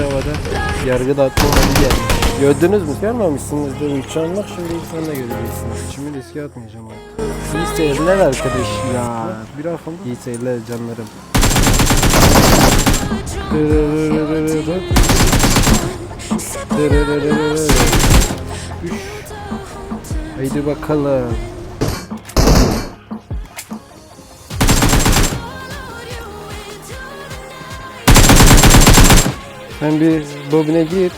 Havada yargı dağıtma olayı gelmiş. Gördünüz mü? Görmemişsinizdir. Uçanlık şimdi ilk sen de göreceksiniz. Şimdi riske atmayacağım artık. İyi seyirler arkadaşlar. Bir akım. İyi seyirler canlarım. Haydi bakalım. Sen bir bobine gir.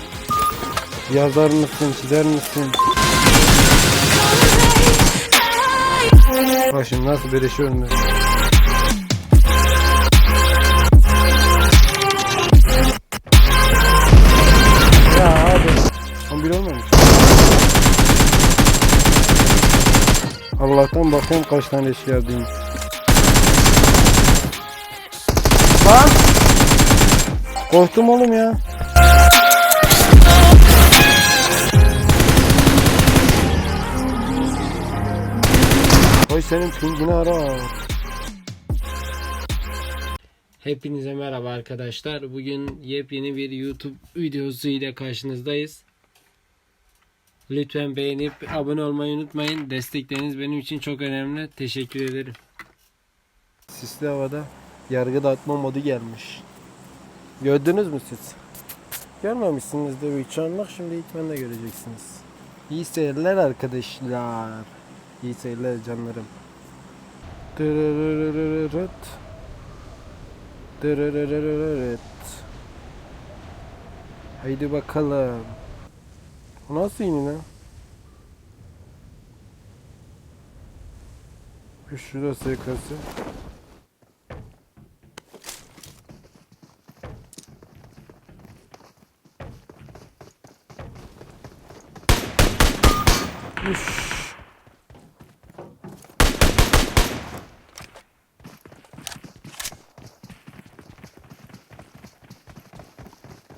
Yazar mısın, çizer misin? Bak şimdi nasıl beleşiyorum ben. Ya abi. 11 olmamış. Allah'tan bakayım kaç tane eşya geldiğini. Lan! Korktum oğlum ya. Koy senin pingini ara. Hepinize merhaba arkadaşlar. Bugün yepyeni bir YouTube videosu ile karşınızdayız. Lütfen beğenip abone olmayı unutmayın. Destekleriniz benim için çok önemli. Teşekkür ederim. Sisli havada yargı dağıtma modu gelmiş. Gördünüz mü siz? Görmemişsinizdir bir çanlık şimdi ilk ben de göreceksiniz. İyi seyirler arkadaşlar. İyi seyirler canlarım. Dırırırırırırt. Dırırırırırırt. Haydi bakalım. O nasıl inin lan? Şurada SK'sı. Üş.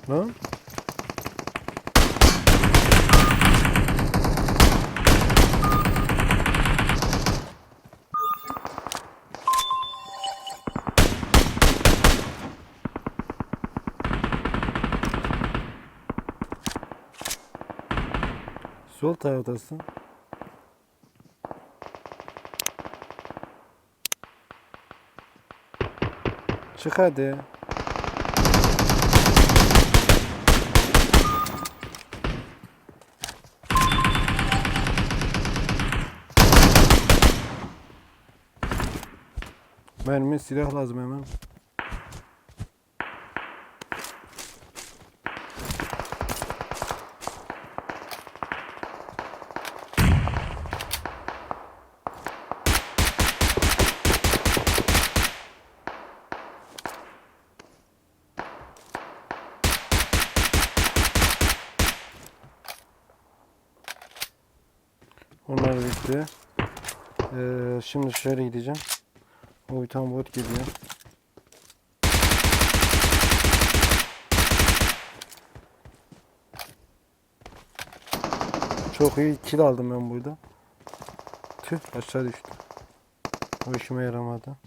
Lan? Taraftasın. Çık hadi. Mermi silah lazım hemen. Onlar bitti. Ee, şimdi şöyle gideceğim. O bir tane bot geliyor. Çok iyi kill aldım ben burada. Tüh aşağı düştü. O işime yaramadı.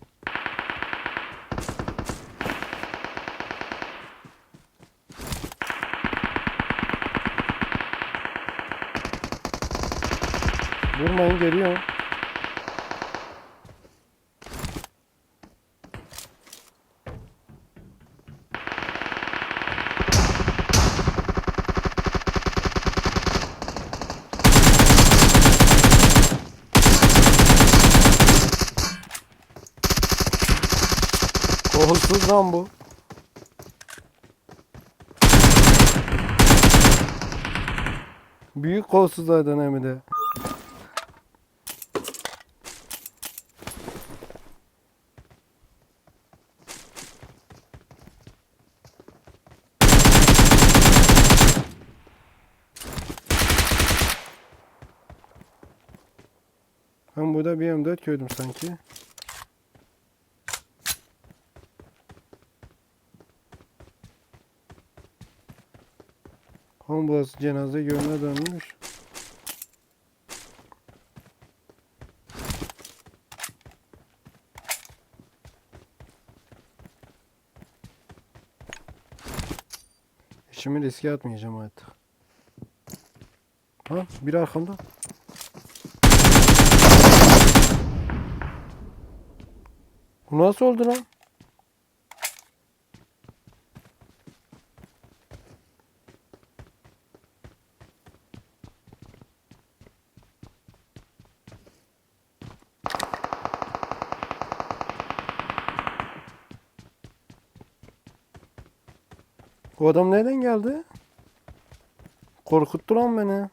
Vurmayın geliyor. Kolsuz lan bu. Büyük kolsuzlardan hem de. Ben bir M4 gördüm sanki. Burası cenaze görüne dönmüş. İşimi riske atmayacağım artık. Ha bir arkamda. Bu nasıl oldu lan? Bu adam nereden geldi? Korkuttu lan beni.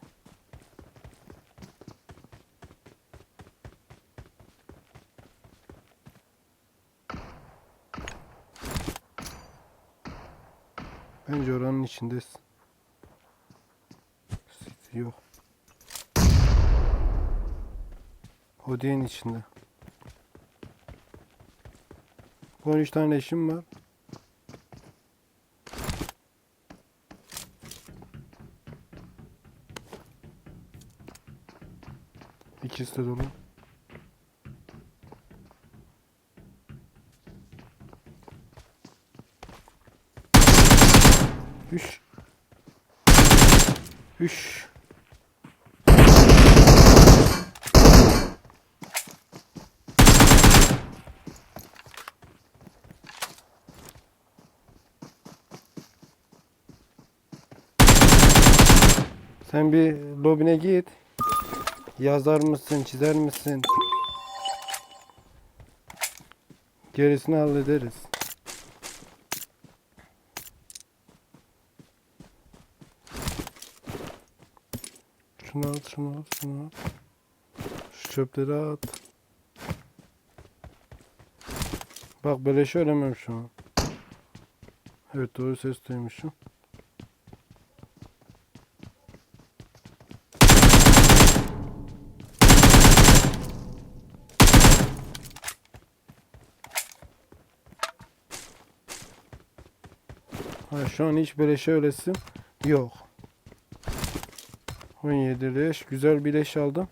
Bence oranın içindesin. Yok. Odeyin içinde. 13 tane eşim var. İkisi de dolu. Üç. Üç. Sen bir lobine git. Yazar mısın, çizer misin? Gerisini hallederiz. Şunu at, şunu at, şunu at. Şu çöpleri at. Bak böyle söylemem şu an. Evet doğru ses duymuşum. Ha, şu an hiç böyle söylesim yok. 17 leş. Güzel bir leş aldım.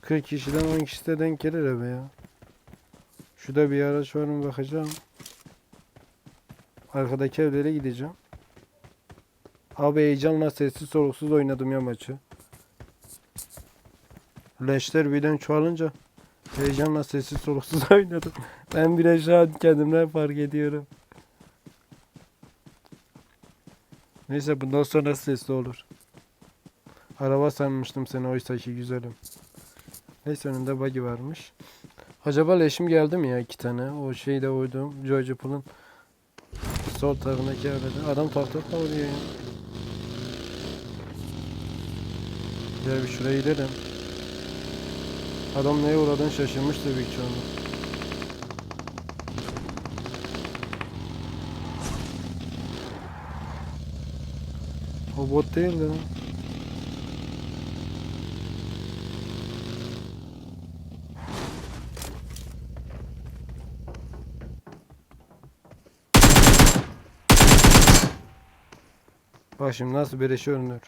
40 kişiden 10 kişi de denk gelir eve ya. Şurada bir araç var mı bakacağım. Arkadaki evlere gideceğim. Abi heyecanla sessiz soluksuz oynadım ya maçı. Leşler birden çoğalınca heyecanla sessiz soluksuz oynadım. Ben bile şu an kendimden fark ediyorum. Neyse bundan sonra sesli olur. Araba sanmıştım seni oysa ki güzelim. Neyse önünde buggy varmış. Acaba leşim geldi mi ya iki tane? O şeyde uydum. George Pool'un sol tarafındaki evde. Adam tahta vuruyor ya. Gel bir şuraya gidelim. Adam neye uğradığını şaşırmıştır büyük çoğunluk. O bot değil de şimdi nasıl beleşe ölünür.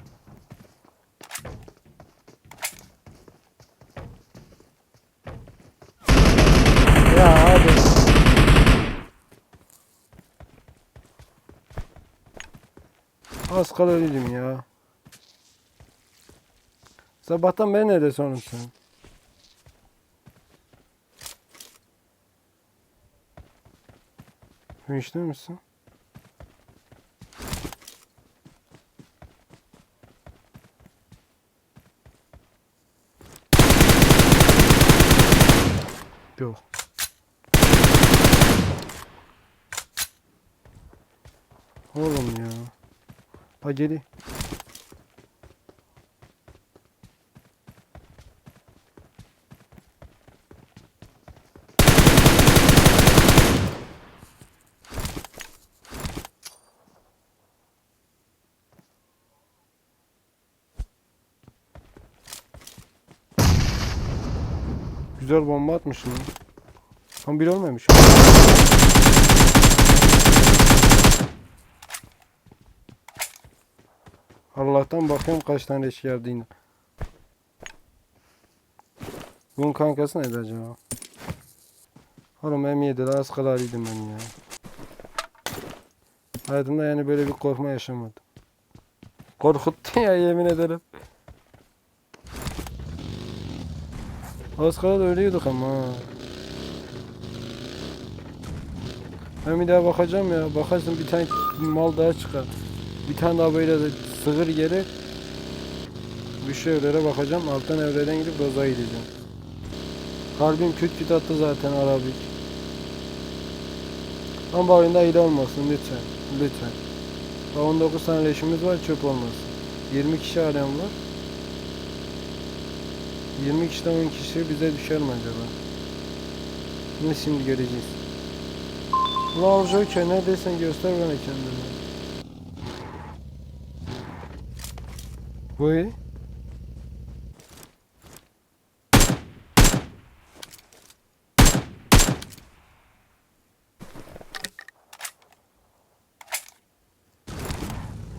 Ya hadi. Az kala ölüydüm ya. Sabahtan beri nerede sonun sen? Hünçlü müsün? Yok. Oğlum ya. Ha geli. Güzel bomba atmışsın. lan. Tam bir olmamış. Allah'tan bakıyorum kaç tane eşi geldi yine. Bunun kankası neydi acaba? Oğlum M7'de az kalarıydım ben ya. Hayatımda yani böyle bir korkma yaşamadım. Korkuttu ya yemin ederim. Az kala da ölüyorduk ama. Ben bir daha bakacağım ya. Bakarsın bir tane mal daha çıkar. Bir tane daha böyle de sığır geri. Bir şu evlere bakacağım. Alttan evlerden gidip Roza'ya gideceğim. Kalbim küt küt attı zaten Arabik. Ama oyunda hile olmasın lütfen. Lütfen. Daha 19 tane leşimiz var çöp olmasın. 20 kişi alem var. 20 kişiden 10 kişi bize düşer mi acaba? Bunu şimdi göreceğiz. Ulan Joker neredeysen göster bana kendini. Bu iyi.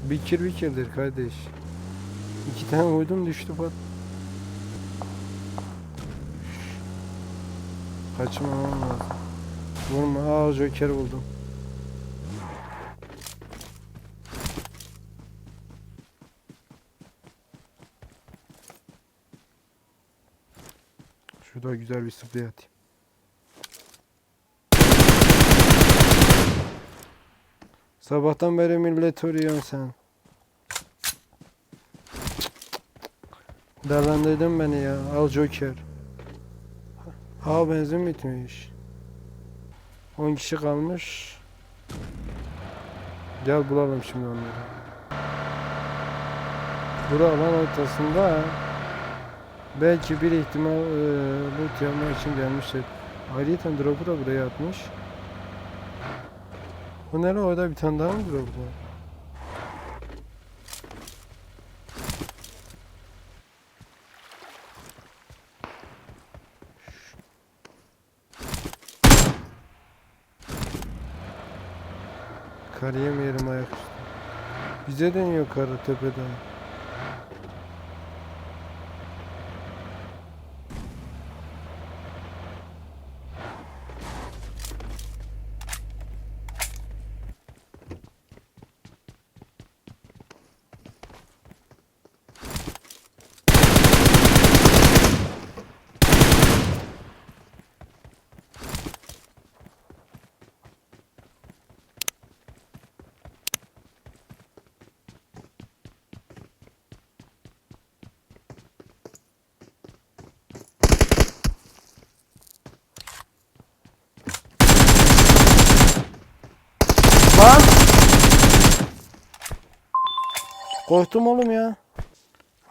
Bikir bikirdir kardeş. İki tane vurdum düştü pat. Kaçmamam lazım. Vurma. Aa Joker buldum. Şurada güzel bir sprey atayım. Sabahtan beri millet arıyorsun sen. Derlendirdin beni ya. Al Joker. Aa benzin bitmiş. 10 kişi kalmış. Gel bulalım şimdi onları. Bura alan ortasında. Belki bir ihtimal e, loot yapmak için gelmişler. Ayrıca drop'u da buraya atmış. Bu nere orada bir tane daha mı drop Kar yemeyelim ayaküstü. Bize deniyor karı tepeden. Korktum oğlum ya.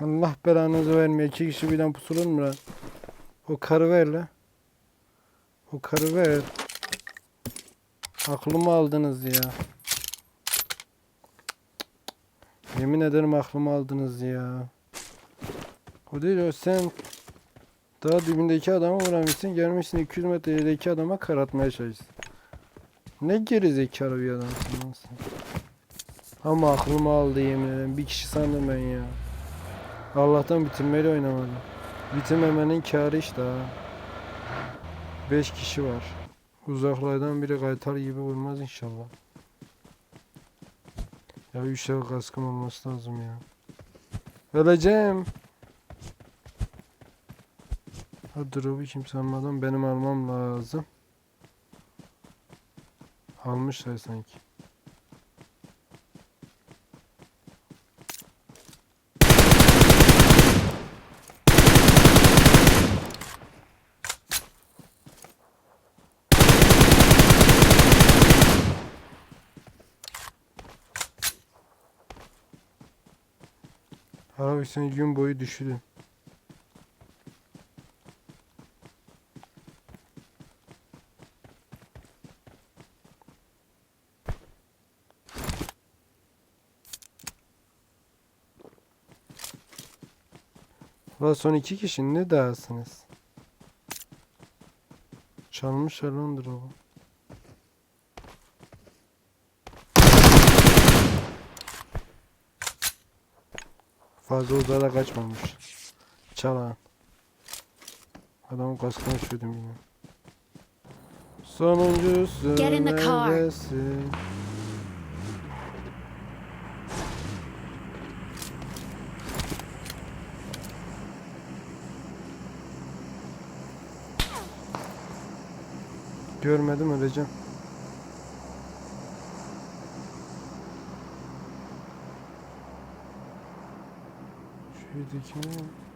Allah belanızı vermeye. İki kişi birden pusulur mu lan? O karı ver la. O karı ver. Aklımı aldınız ya. Yemin ederim aklımı aldınız ya. O değil o sen daha dibindeki adamı vuramışsın gelmişsin 200 metredeki adama karatmaya çalışsın. Ne geri zekalı bir adamsın lan sen. Ama aklımı aldı yemin ederim. Bir kişi sandım ben ya. Allah'tan bitirmeyle oynamadım. Bitirmemenin kârı işte ha. 5 kişi var. Uzaklardan biri kaytar gibi vurmaz inşallah. Ya 3 level kaskım olması lazım ya. Öleceğim. Ha drop'u kimse almadan benim almam lazım. Almışlar sanki. Abi sen gün boyu düşürdün. Ulan son iki kişi ne dahasınız? Çalmış Londra o. Fazla uzağa kaçmamış. Çalan. Adamın kaskını düşürdüm yine. Sonuncusu Get in the car. neredesin? Görmedim öleceğim. Şuradaki ne?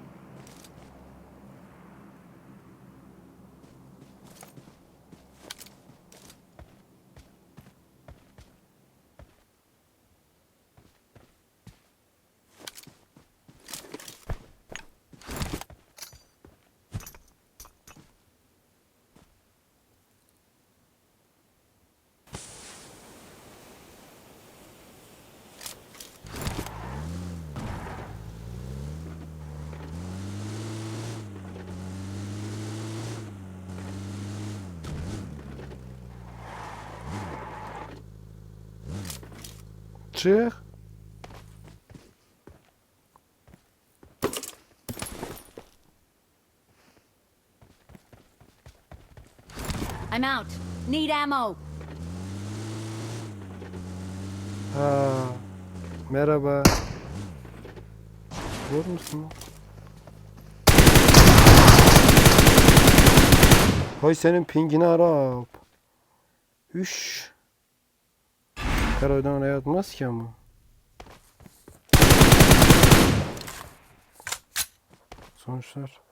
Çık. I'm out. Need ammo. Ha. Merhaba. Vur musun? Hay senin pingini Arap. Üş. Karoydan oraya atmaz ki ama. Sonuçlar.